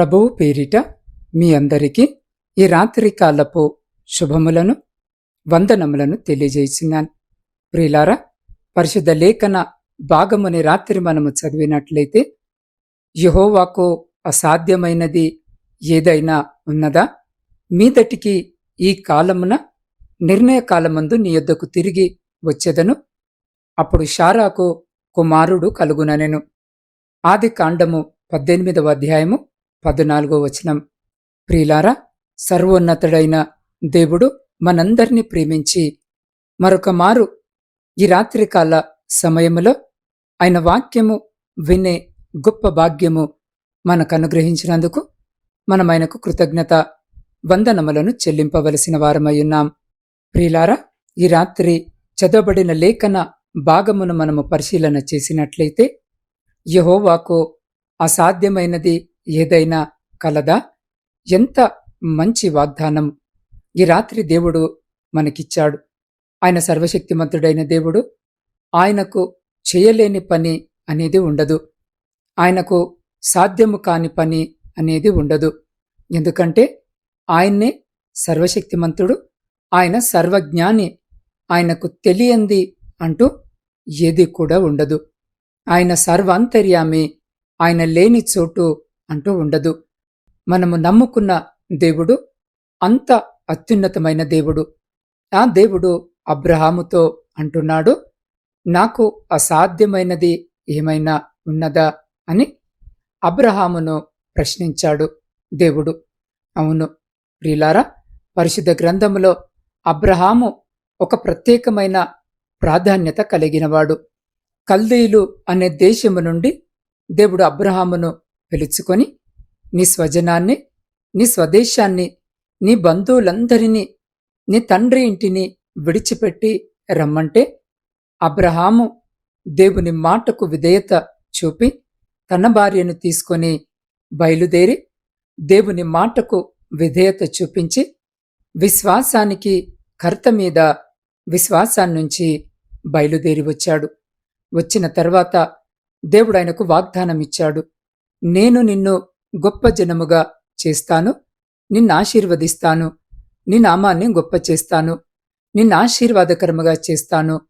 ప్రభువు పేరిట మీ అందరికీ ఈ రాత్రి కాలపు శుభములను వందనములను తెలియజేసినాను. ప్రియులారా పరిశుద్ధ లేఖన భాగముని రాత్రి మనము చదివినట్లయితే యహోవాకు అసాధ్యమైనది ఏదైనా ఉన్నదా? మీదటికి ఈ కాలమున నిర్ణయ కాలమందు నీ యొద్దకు తిరిగి వచ్చేదను? అప్పుడు షారాకు కుమారుడు కలుగుననెను. ఆది కాండము పద్దెనిమిదవ అధ్యాయము పద్నాలుగో వచనం. ప్రియులారా సర్వోన్నతుడైన దేవుడు మనందరినీ ప్రేమించి మరొక మారు ఈ రాత్రికాల సమయములో ఆయన వాక్యము వినే గొప్ప భాగ్యము మనకు అనుగ్రహించినందుకు మనం ఆయనకు కృతజ్ఞత వందనములను చెల్లింపవలసిన వారమయ్యున్నాం ఉన్నాం. ప్రియులారా ఈ రాత్రి చదవబడిన లేఖన భాగమును మనము పరిశీలన చేసినట్లయితే యహోవాకు అసాధ్యమైనది ఏదైనా కలదా? ఎంత మంచి వాగ్దానం. ఈ రాత్రి దేవుడు మనకిచ్చాడు. ఆయన సర్వశక్తిమంతుడైన దేవుడు ఆయనకు చేయలేని పని అనేది ఉండదు. ఆయనకు సాధ్యము కాని పని అనేది ఉండదు. ఎందుకంటే ఆయన్నే సర్వశక్తిమంతుడు ఆయన సర్వజ్ఞాని ఆయనకు తెలియంది అంటూ ఏది కూడా ఉండదు. ఆయన సర్వాంతర్యామి ఆయన లేని చోటు అంటూ ఉండదు. మనము నమ్ముకున్న దేవుడు అంత అత్యున్నతమైన దేవుడు. ఆ దేవుడు అబ్రహాముతో అంటున్నాడు నాకు అసాధ్యమైనది ఏమైనా ఉన్నదా? అని అబ్రహామును ప్రశ్నించాడు దేవుడు. అవును ప్రిలారా పరిశుద్ధ గ్రంథములో అబ్రహాము ఒక ప్రత్యేకమైన ప్రాధాన్యత కలిగినవాడు. కల్దీలు అనే దేశము నుండి దేవుడు అబ్రహామును పిలుచుకొని నీ స్వజనాన్ని నీ స్వదేశాన్ని నీ బంధువులందరినీ నీ తండ్రి ఇంటిని విడిచిపెట్టి రమ్మంటే అబ్రహాము దేవుని మాటకు విధేయత చూపి తన భార్యను తీసుకొని బయలుదేరి దేవుని మాటకు విధేయత చూపించి విశ్వాసానికి కర్త మీద విశ్వాసాన్నించి బయలుదేరి వచ్చాడు. వచ్చిన తర్వాత దేవుడు ఆయనకు వాగ్దానం ఇచ్చాడు నేను నిన్ను గొప్ప జనముగా చేస్తాను. నిన్ను ఆశీర్వదిస్తాను. నీ నామాన్ని గొప్ప చేస్తాను. నిన్నాశీర్వాదకరముగా చేస్తాను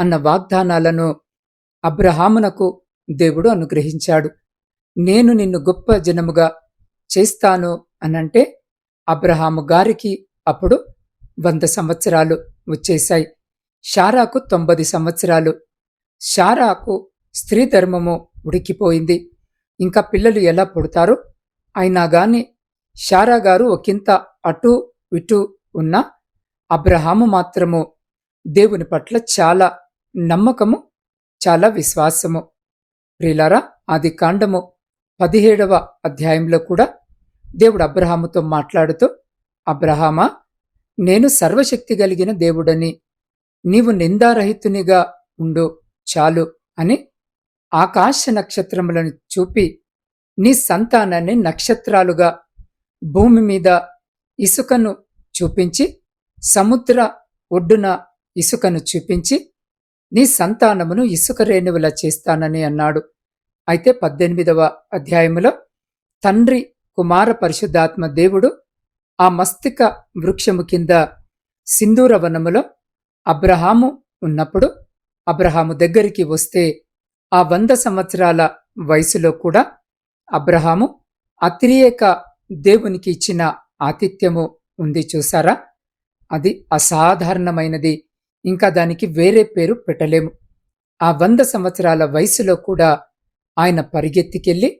అన్న వాగ్దానాలను అబ్రహామునకు దేవుడు అనుగ్రహించాడు. నేను నిన్ను గొప్ప జనముగా చేస్తాను అనంటే అబ్రహాము గారికి అప్పుడు వంద సంవత్సరాలు వచ్చేశాయి. షారాకు తొంభై సంవత్సరాలు. షారాకు స్త్రీ ధర్మము ఉడికిపోయింది. ఇంకా పిల్లలు ఎలా పుడతారు? అయినా గాని షారా గారు ఒకంత అటు ఇటు ఉన్న అబ్రహాము మాత్రము దేవుని పట్ల చాలా నమ్మకము చాలా విశ్వాసము. ప్రిలారా ఆది కాండము పదిహేడవ అధ్యాయంలో కూడా దేవుడు అబ్రహాముతో మాట్లాడుతూ అబ్రహామా నేను సర్వశక్తి కలిగిన దేవుడని నీవు నిందారహితునిగా ఉండు చాలు అని ఆకాశ నక్షత్రములను చూపి నీ సంతానాన్ని నక్షత్రాలుగా భూమి మీద ఇసుకను చూపించి సముద్ర ఒడ్డున ఇసుకను చూపించి నీ సంతానమును ఇసుక రేణువులా చేస్తానని అన్నాడు. అయితే పద్దెనిమిదవ అధ్యాయములో తండ్రి కుమార పరిశుద్ధాత్మ దేవుడు ఆ మస్తిక వృక్షము కింద సింధూరవనములో అబ్రహాము ఉన్నప్పుడు అబ్రహాము దగ్గరికి వస్తే ఆ వంద సంవత్సరాల వయసులో కూడా అబ్రహాము అతిరేక దేవునికి ఇచ్చిన ఆతిథ్యము ఉంది చూసారా? అది అసాధారణమైనది. ఇంకా దానికి వేరే పేరు పెట్టలేము. ఆ వంద సంవత్సరాల వయసులో కూడా ఆయన పరిగెత్తికెళ్ళి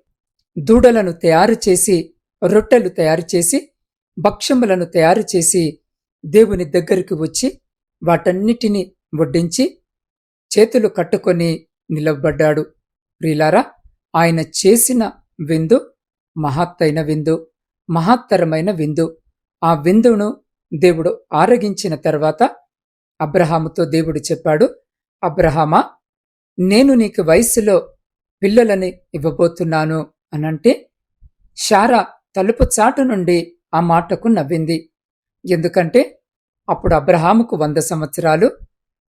దూడలను తయారు చేసి రొట్టెలు తయారు చేసి భక్ష్యములను తయారు చేసి దేవుని దగ్గరికి వచ్చి వాటన్నిటినీ వడ్డించి చేతులు కట్టుకొని నిలబడ్డాడు. ప్రిలారా ఆయన చేసిన విందు మహత్తైన విందు మహత్తరమైన విందు. ఆ విందును దేవుడు ఆరగించిన తర్వాత అబ్రహాముతో దేవుడు చెప్పాడు అబ్రహామా నేను నీకు వయస్సులో పిల్లలని ఇవ్వబోతున్నాను అనంటే షారా తలుపు చాటు నుండి ఆ మాటకు నవ్వింది. ఎందుకంటే అప్పుడు అబ్రహాముకు వంద సంవత్సరాలు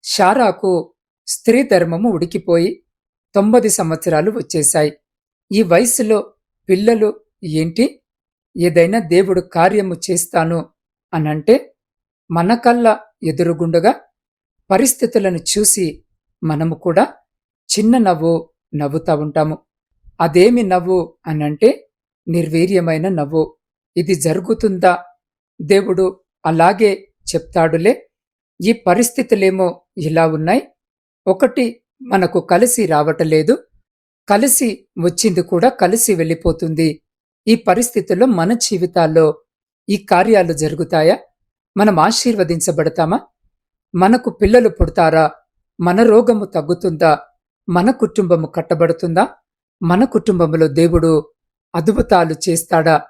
షారాకు స్త్రీ ధర్మము ఉడికిపోయి తొంభై సంవత్సరాలు వచ్చేశాయి. ఈ వయసులో పిల్లలు ఏంటి? ఏదైనా దేవుడు కార్యము చేస్తాను అనంటే మన కళ్ళ ఎదురుగుండగా పరిస్థితులను చూసి మనము కూడా చిన్న నవ్వు నవ్వుతా ఉంటాము. అదేమి నవ్వు అనంటే నిర్వీర్యమైన నవ్వు. ఇది జరుగుతుందా? దేవుడు అలాగే చెప్తాడులే. ఈ పరిస్థితులేమో ఇలా ఉన్నాయి. ఒకటి మనకు కలిసి రావటలేదు. కలిసి వచ్చింది కూడా కలిసి వెళ్ళిపోతుంది. ఈ పరిస్థితుల్లో మన జీవితాల్లో ఈ కార్యాలు జరుగుతాయా? మనం ఆశీర్వదించబడతామా? మనకు పిల్లలు పుడతారా? మన రోగము తగ్గుతుందా? మన కుటుంబము కట్టబడుతుందా? మన కుటుంబములో దేవుడు అద్భుతాలు చేస్తాడా?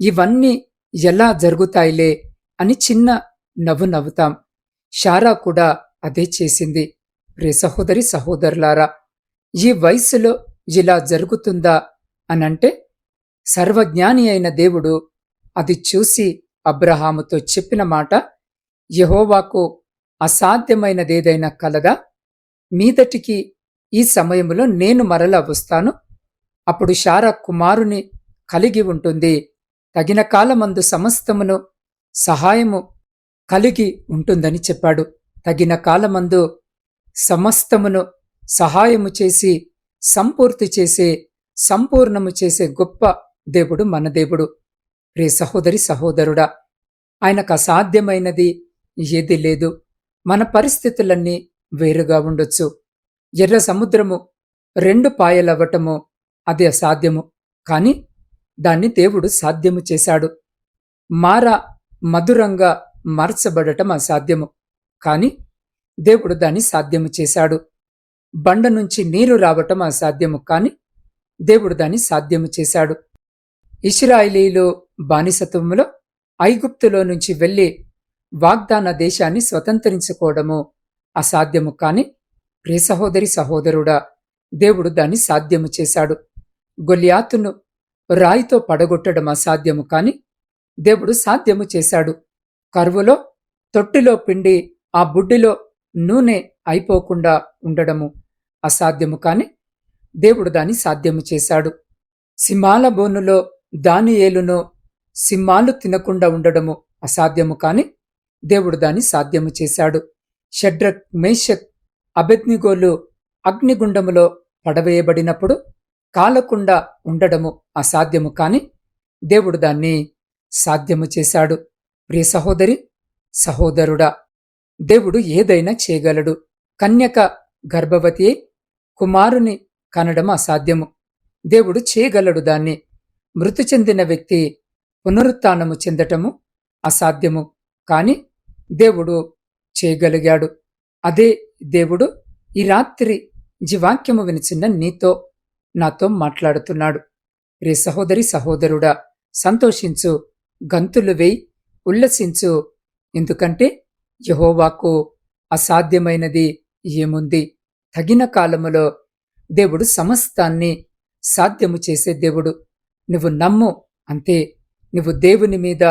ఇవన్నీ ఎలా జరుగుతాయిలే అని చిన్న నవ్వు నవ్వుతాం. షారా కూడా అదే చేసింది. రే సహోదరి సహోదరులారా ఈ వయస్సులో ఇలా జరుగుతుందా అనంటే సర్వజ్ఞాని అయిన దేవుడు అది చూసి అబ్రహాముతో చెప్పిన మాట యహోవాకు అసాధ్యమైనదేదైనా కలదా? మీదటికి ఈ సమయంలో నేను మరల వస్తాను. అప్పుడు శారా కుమారుని కలిగి ఉంటుంది. తగిన కాలమందు సమస్తమును సహాయము కలిగి ఉంటుందని చెప్పాడు. తగిన కాలమందు సమస్తమును సహాయము చేసి సంపూర్తి చేసే సంపూర్ణము చేసే గొప్ప దేవుడు మన దేవుడు. రే సహోదరి సహోదరుడా ఆయనకు అసాధ్యమైనది ఏది లేదు. మన పరిస్థితులన్నీ వేరుగా ఉండొచ్చు. ఎర్ర సముద్రము రెండు పాయలవ్వటము అది అసాధ్యము. కాని దాన్ని దేవుడు సాధ్యము చేశాడు. మార మధురంగా మార్చబడటం అసాధ్యము. కాని దేవుడు దాన్ని సాధ్యము చేశాడు. బండ నుంచి నీరు రావటం అసాధ్యము కాని దేవుడు దాన్ని సాధ్యము చేశాడు. ఇస్రాయిలీలు బానిసత్వములో ఐగుప్తులో నుంచి వెళ్ళి వాగ్దాన దేశాన్ని స్వతంత్రించుకోవడము అసాధ్యము కాని ప్రియ సహోదరి సహోదరుడా దేవుడు దాన్ని సాధ్యము చేశాడు. గొలియాతును రాయితో పడగొట్టడం అసాధ్యము కాని దేవుడు సాధ్యము చేశాడు. కరువులో తొట్టిలో పిండి ఆ బుడ్డిలో నూనె అయిపోకుండా ఉండడము అసాధ్యము కాని దేవుడు దాన్ని సాధ్యము చేశాడు. సింహాల బోనులో దాని సింహాలు తినకుండా ఉండడము అసాధ్యము కాని దేవుడు దాన్ని సాధ్యము చేశాడు. షడ్రక్ మేషక్ అబెద్నిగోలు అగ్నిగుండములో పడవేయబడినప్పుడు కాలకుండా ఉండడము అసాధ్యము కాని దేవుడు దాన్ని సాధ్యము చేశాడు. ప్రియ సహోదరి సహోదరుడా దేవుడు ఏదైనా చేయగలడు. కన్యక గర్భవతి కుమారుని కనడం అసాధ్యము. దేవుడు చేయగలడు దాన్ని. మృతి చెందిన వ్యక్తి పునరుత్నము చెందటము అసాధ్యము. కాని దేవుడు చేయగలిగాడు. అదే దేవుడు ఈ రాత్రి జీవాక్యము వినిచిన నీతో నాతో మాట్లాడుతున్నాడు. రే సహోదరి సహోదరుడా సంతోషించు గంతులు వేయి ఉల్లసించు. ఎందుకంటే యహోవాకు అసాధ్యమైనది ఏముంది? తగిన కాలములో దేవుడు సమస్తాన్ని సాధ్యము చేసే దేవుడు. నువ్వు నమ్ము అంతే. నువ్వు దేవుని మీద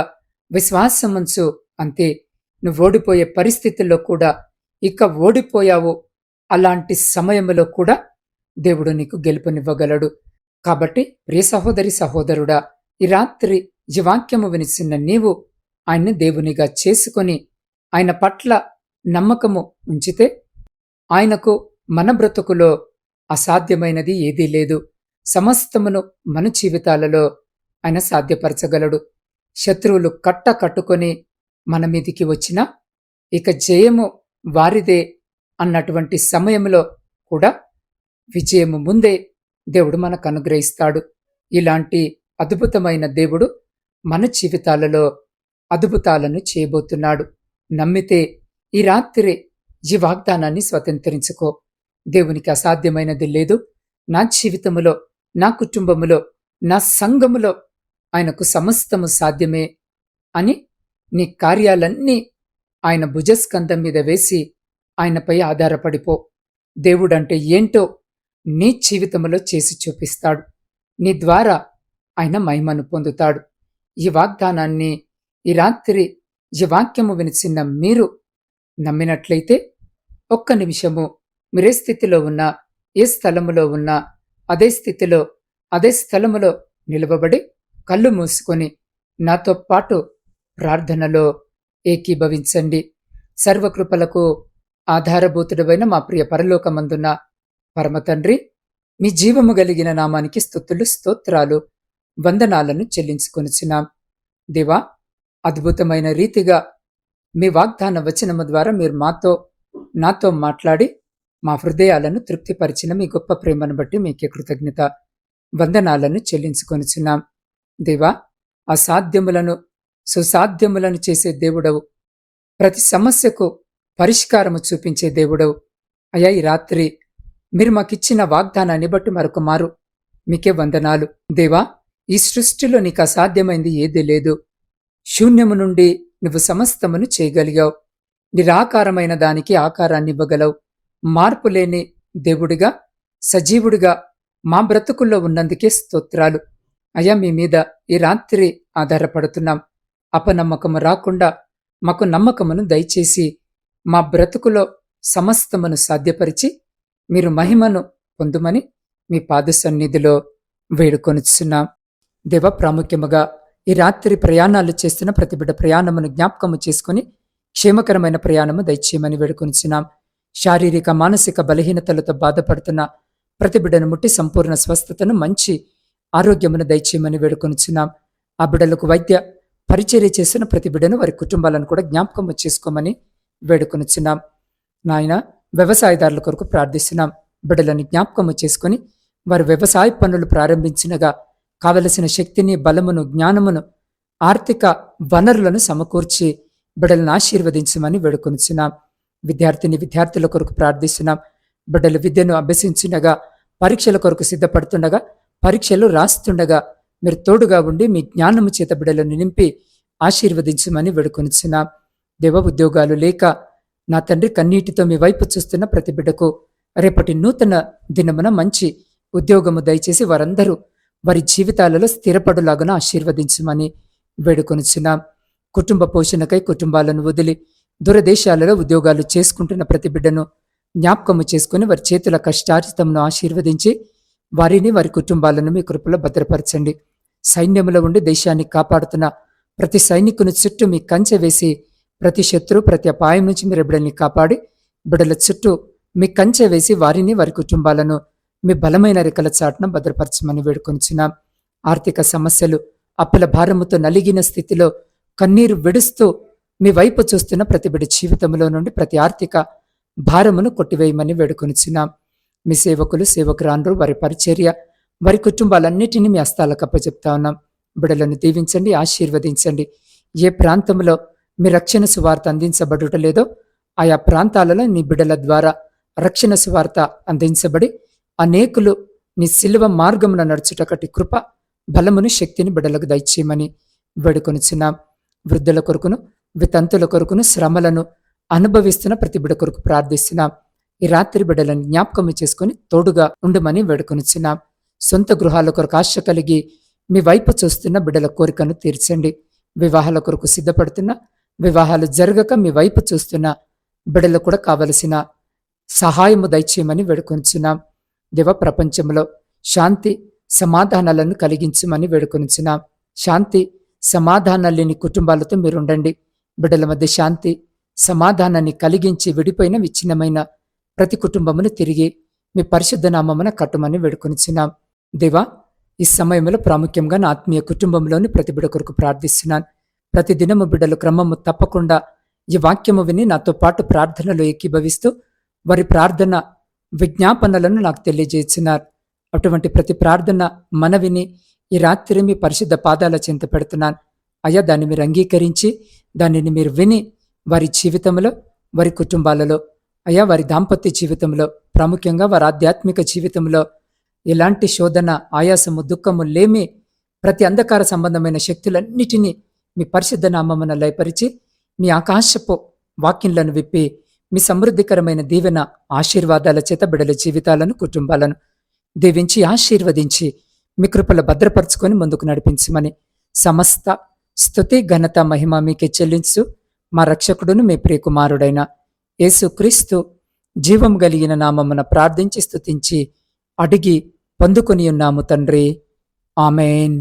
విశ్వాసముంచు అంతే. నువ్వు ఓడిపోయే పరిస్థితుల్లో కూడా ఇక ఓడిపోయావు. అలాంటి సమయంలో కూడా దేవుడు నీకు గెలుపునివ్వగలడు. కాబట్టి ప్రియ సహోదరి సహోదరుడా ఈ రాత్రి ఈ వాక్యము వినిసిన నీవు ఆయన్ని దేవునిగా చేసుకొని ఆయన పట్ల నమ్మకము ఉంచితే ఆయనకు మన బ్రతుకులో అసాధ్యమైనది ఏదీ లేదు. సమస్తమును మన జీవితాలలో ఆయన సాధ్యపరచగలడు. శత్రువులు కట్ట కట్టుకొని మన మీదికి వచ్చినా ఇక జయము వారిదే అన్నటువంటి సమయంలో కూడా విజయము ముందే దేవుడు మనకు అనుగ్రహిస్తాడు. ఇలాంటి అద్భుతమైన దేవుడు మన జీవితాలలో అద్భుతాలను చేయబోతున్నాడు. నమ్మితే ఈ రాత్రి ఈ వాగ్దానాన్ని స్వతంత్రించుకో. దేవునికి అసాధ్యమైనది లేదు. నా జీవితములో నా కుటుంబములో నా సంఘములో ఆయనకు సమస్తము సాధ్యమే అని నీ కార్యాలన్నీ ఆయన భుజస్కంధం మీద వేసి ఆయనపై ఆధారపడిపో. దేవుడంటే ఏంటో నీ జీవితంలో చేసి చూపిస్తాడు. నీ ద్వారా ఆయన మహిమను పొందుతాడు. ఈ వాగ్దానాన్ని ఈ రాత్రి ఈ వాక్యము వినిచిన్న మీరు నమ్మినట్లయితే ఒక్క నిమిషము మీరే స్థితిలో ఉన్నా ఏ స్థలములో ఉన్నా అదే స్థితిలో అదే స్థలములో నిలవబడి కళ్ళు మూసుకొని నాతో పాటు ప్రార్థనలో ఏకీభవించండి. సర్వకృపలకు ఆధారభూతుడమైన మా ప్రియ పరలోకమందున్న పరమతండ్రి మీ జీవము కలిగిన నామానికి స్థుతులు స్తోత్రాలు వందనాలను చెల్లించుకొనిచున్నాం. దేవా అద్భుతమైన రీతిగా మీ వాగ్దాన వచనము ద్వారా మీరు మాతో నాతో మాట్లాడి మా హృదయాలను తృప్తిపరిచిన మీ గొప్ప ప్రేమను బట్టి మీకే కృతజ్ఞత వందనాలను చెల్లించుకొనిచున్నాం. దేవా అసాధ్యములను సుసాధ్యములను చేసే దేవుడవు. ప్రతి సమస్యకు పరిష్కారము చూపించే దేవుడవు. అయ్యా ఈ రాత్రి మీరు మాకిచ్చిన వాగ్దానాన్ని బట్టి మరొక మారు. మీకే వందనాలు. దేవా ఈ సృష్టిలో నీకు అసాధ్యమైంది ఏదీ లేదు. శూన్యము నుండి నువ్వు సమస్తమును చేయగలిగావు. నిరాకారమైన దానికి ఆకారాన్ని ఇవ్వగలవు. మార్పు లేని దేవుడిగా సజీవుడిగా మా బ్రతుకుల్లో ఉన్నందుకే స్తోత్రాలు. అయ్యా మీ మీద ఈ రాత్రి ఆధారపడుతున్నాం. అపనమ్మకము రాకుండా మాకు నమ్మకమును దయచేసి మా బ్రతుకులో సమస్తమును సాధ్యపరిచి మీరు మహిమను పొందుమని మీ పాద సన్నిధిలో వేడుకొనిచున్నాం. దేవ ప్రాముఖ్యముగా ఈ రాత్రి ప్రయాణాలు చేస్తున్న ప్రతి బిడ్డ ప్రయాణమును జ్ఞాపకము చేసుకుని క్షేమకరమైన ప్రయాణము దయచేయమని వేడుకొనిచున్నాం. శారీరక మానసిక బలహీనతలతో బాధపడుతున్న ప్రతి బిడ్డను ముట్టి సంపూర్ణ స్వస్థతను మంచి ఆరోగ్యమును దయచేయమని వేడుకొనిచున్నాం. ఆ బిడ్డలకు వైద్య పరిచర్య చేసిన ప్రతి బిడ్డను వారి కుటుంబాలను కూడా జ్ఞాపకం చేసుకోమని వేడుకొనిచున్నాం. నాయన వ్యవసాయదారుల కొరకు ప్రార్థిస్తున్నాం. బిడలను జ్ఞాపకము చేసుకొని వారు వ్యవసాయ పనులు ప్రారంభించినగా కావలసిన శక్తిని బలమును జ్ఞానమును ఆర్థిక వనరులను సమకూర్చి బిడ్డలను ఆశీర్వదించమని వేడుకొనిచున్నాం. విద్యార్థిని విద్యార్థుల కొరకు ప్రార్థిస్తున్నాం. బిడ్డలు విద్యను అభ్యసించుండగా పరీక్షల కొరకు సిద్ధపడుతుండగా పరీక్షలు రాస్తుండగా మీరు తోడుగా ఉండి మీ జ్ఞానము చేత బిడ్డలను నింపి ఆశీర్వదించమని వేడుకొనిచున్నాం. దేవ ఉద్యోగాలు లేక నా తండ్రి కన్నీటితో మీ వైపు చూస్తున్న ప్రతి బిడ్డకు రేపటి నూతన దినమున మంచి ఉద్యోగము దయచేసి వారందరూ వారి జీవితాలలో స్థిరపడులాగున ఆశీర్వదించమని వేడుకొనిచున్నాం. కుటుంబ పోషణకై కుటుంబాలను వదిలి దూరదేశాలలో ఉద్యోగాలు చేసుకుంటున్న ప్రతి బిడ్డను జ్ఞాపకము చేసుకుని వారి చేతుల కష్టార్జితమును ఆశీర్వదించి వారిని వారి కుటుంబాలను మీ కృపలో భద్రపరచండి. సైన్యములో ఉండి దేశాన్ని కాపాడుతున్న ప్రతి సైనికుని చుట్టూ మీ కంచె వేసి ప్రతి శత్రు ప్రతి అపాయం నుంచి మీరు బిడ్డల్ని కాపాడి బిడ్డల చుట్టూ మీ కంచె వేసి వారిని వారి కుటుంబాలను మీ బలమైన రెక్కల చాటున భద్రపరచమని వేడుకొనిచున్నాం ఆర్థిక సమస్యలు అప్పుల భారముతో నలిగిన స్థితిలో కన్నీరు విడుస్తూ మీ వైపు చూస్తున్న ప్రతిబిడి జీవితంలో నుండి ప్రతి ఆర్థిక భారమును కొట్టివేయమని వేడుకొనిచున్నాం మీ సేవకులు సేవకురాండ్రు వారి పరిచర్య వారి కుటుంబాలన్నిటినీ మీ హస్తాలకు అప్పచెప్తా ఉన్నాం. బిడలను దీవించండి ఆశీర్వదించండి. ఏ ప్రాంతంలో మీ రక్షణ సువార్త అందించబడుట లేదో ఆయా ప్రాంతాలలో నీ బిడల ద్వారా రక్షణ సువార్త అందించబడి అనేకులు నీ శిలువ మార్గమున నడుచుటకటి కృప బలమును శక్తిని బిడలకు దయచేయమని వేడుకొనిచున్నాం. వృద్ధుల కొరకును వితంతుల కొరకును శ్రమలను అనుభవిస్తున్న ప్రతి బిడ కొరకు ప్రార్థిస్తున్నాం. ఈ రాత్రి బిడలను జ్ఞాపకం చేసుకుని తోడుగా ఉండమని వేడుకొనిచున్నాం. సొంత గృహాల కొరకు ఆశ కలిగి మీ వైపు చూస్తున్న బిడ్డల కోరికను తీర్చండి. వివాహాల కొరకు సిద్ధపడుతున్న వివాహాలు జరగక మీ వైపు చూస్తున్న బిడలు కూడా కావలసిన సహాయము దయచేయమని వేడుకొంచున్నాం దేవ ప్రపంచంలో శాంతి సమాధానాలను కలిగించమని వేడుకొనిచున్నాం. శాంతి సమాధానాలు లేని కుటుంబాలతో మీరుండండి. బిడ్డల మధ్య శాంతి సమాధానాన్ని కలిగించి విడిపోయిన విచ్ఛిన్నమైన ప్రతి కుటుంబమును తిరిగి మీ పరిశుద్ధ నామమున కట్టమని వేడుకొనిచున్నాం. దేవా ఈ సమయంలో ప్రాముఖ్యంగా నా ఆత్మీయ కుటుంబంలోని ప్రతి బిడ కొరకు ప్రార్థిస్తున్నాను. ప్రతి దినము బిడ్డలు క్రమము తప్పకుండా ఈ వాక్యము విని నాతో పాటు ప్రార్థనలో ఏకీభవిస్తూ వారి ప్రార్థన విజ్ఞాపనలను నాకు తెలియజేస్తున్నారు అటువంటి ప్రతి ప్రార్థన మనవిని ఈ రాత్రి మీ పరిశుద్ధ పాదాల చింత పెడుతున్నాను. అయ్యా దాన్ని మీరు అంగీకరించి దానిని మీరు విని వారి జీవితంలో వారి కుటుంబాలలో అయ్యా వారి దాంపత్య జీవితంలో ప్రాముఖ్యంగా వారి ఆధ్యాత్మిక జీవితంలో ఎలాంటి శోధన ఆయాసము దుఃఖము లేమి ప్రతి అంధకార సంబంధమైన శక్తులన్నిటినీ మీ పరిశుద్ధ నామమున లయపరిచి మీ ఆకాశపు వాక్యంలను విప్పి మీ సమృద్ధికరమైన దీవెన ఆశీర్వాదాల చేత బిడల జీవితాలను కుటుంబాలను దీవించి ఆశీర్వదించి మీ కృపల భద్రపరుచుకొని ముందుకు నడిపించమని సమస్త స్థుతి ఘనత మహిమ మీకే చెల్లించు. మా రక్షకుడును మీ ప్రియకుమారుడైన యేసుక్రీస్తు జీవం కలిగిన నామమున ప్రార్థించి స్థుతించి అడిగి పొందుకొని ఉన్నాము తండ్రి. ఆమెన్.